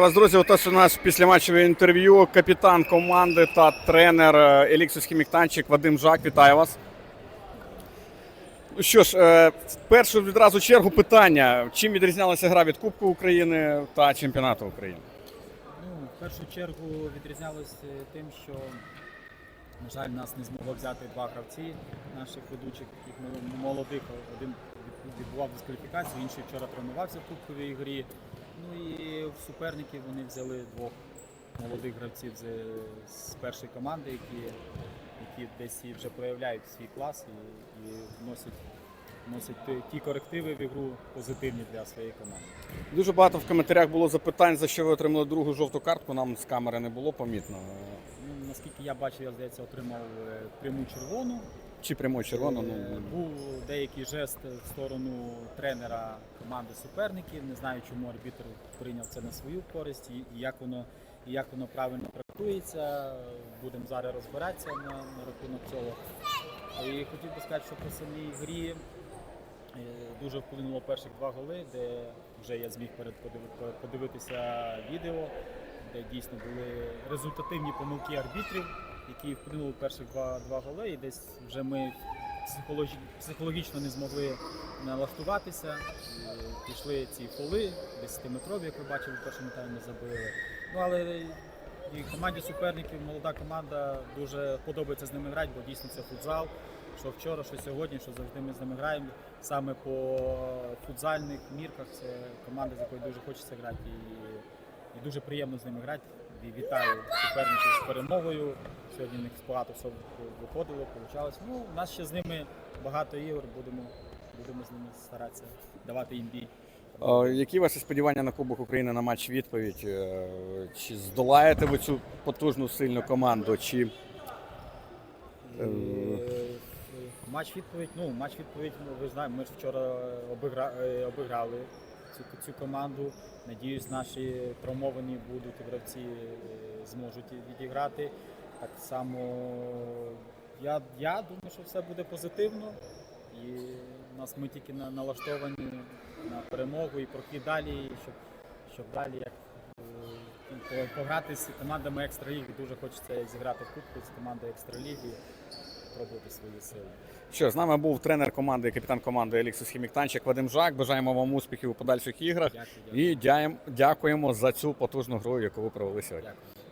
Вас, друзі, отож у нас післяматчеве інтерв'ю. Капітан команди та тренер е, Еліксус Хіміктанчик Вадим Жак. Вітаю вас. Що ж, е, в першу відразу чергу питання: чим відрізнялася гра від Кубку України та чемпіонату України? Ну, в першу чергу відрізнялось е, тим, що, на жаль, нас не змогло взяти два гравці наших ведучих, молодих. Один відбував дискваліфікацію, інший вчора тренувався в кубковій грі. Ну і в суперників вони взяли двох молодих гравців з, з першої команди, які, які десь і вже проявляють свій клас і, і вносять, вносять ті- корективи в ігру позитивні для своєї команди. Дуже багато в коментарях було запитань, за що ви отримали другу жовту картку. Нам з камери не було помітно. Ну, наскільки я бачив, я здається, отримав е, пряму червону. Чи прямо червоно? Ну, Був деякий жест в сторону тренера команди суперників. Не знаю, чому арбітр прийняв це на свою користь і як воно, і як воно правильно трактується. Будемо зараз розбиратися на, на рахунок цього. І хотів би сказати, що по самій грі е, дуже вплинуло перших два голи, де вже я зміг перед подиви- подивитися відео, де дійсно були результативні помилки арбітрів, які вплинули перших два, два голи, і десь вже ми психологі- психологічно не змогли налаштуватися. Пішли ці фоли, 10-метрові, як ви бачили, в першому таймі забили. Ну але і команді суперників, молода команда, дуже подобається з ними грати, бо дійсно це футзал. Що вчора, що сьогодні, що завжди ми з ними граємо. Саме по футзальних мірках це команда, з якою дуже хочеться грати. І, і дуже приємно з ними грати. І вітаю суперників з перемогою. Сьогодні в них багато все виходило, вийшло. Ну, у нас ще з ними багато ігор, будемо, будемо з ними старатися давати їм бій. Е, Які ваші сподівання на Кубок України на матч відповідь? Е, Чи здолаєте ви цю потужну сильну команду? Чи Е, Матч відповідь. Ну, матч відповідь, ну, ви знаєте, ми ж вчора обігра, е, обіграли цю, цю команду. Надіюсь, наші травмовані будуть гравці е, зможуть відіграти. Так само я, я думаю, що все буде позитивно. І у нас ми тільки на, налаштовані на перемогу і прохід далі, щоб, щоб далі як, е, пограти з командами екстраліги. Дуже хочеться зіграти в кубку з командою екстраліги, пробувати свої сили. що з нами був тренер команди, капітан команди Еліксус Хіміктанчик Вадим Жак. Бажаємо вам успіхів у подальших іграх Дякую, дякую. і дякуємо за цю потужну гру, яку ви провели сьогодні. дякую.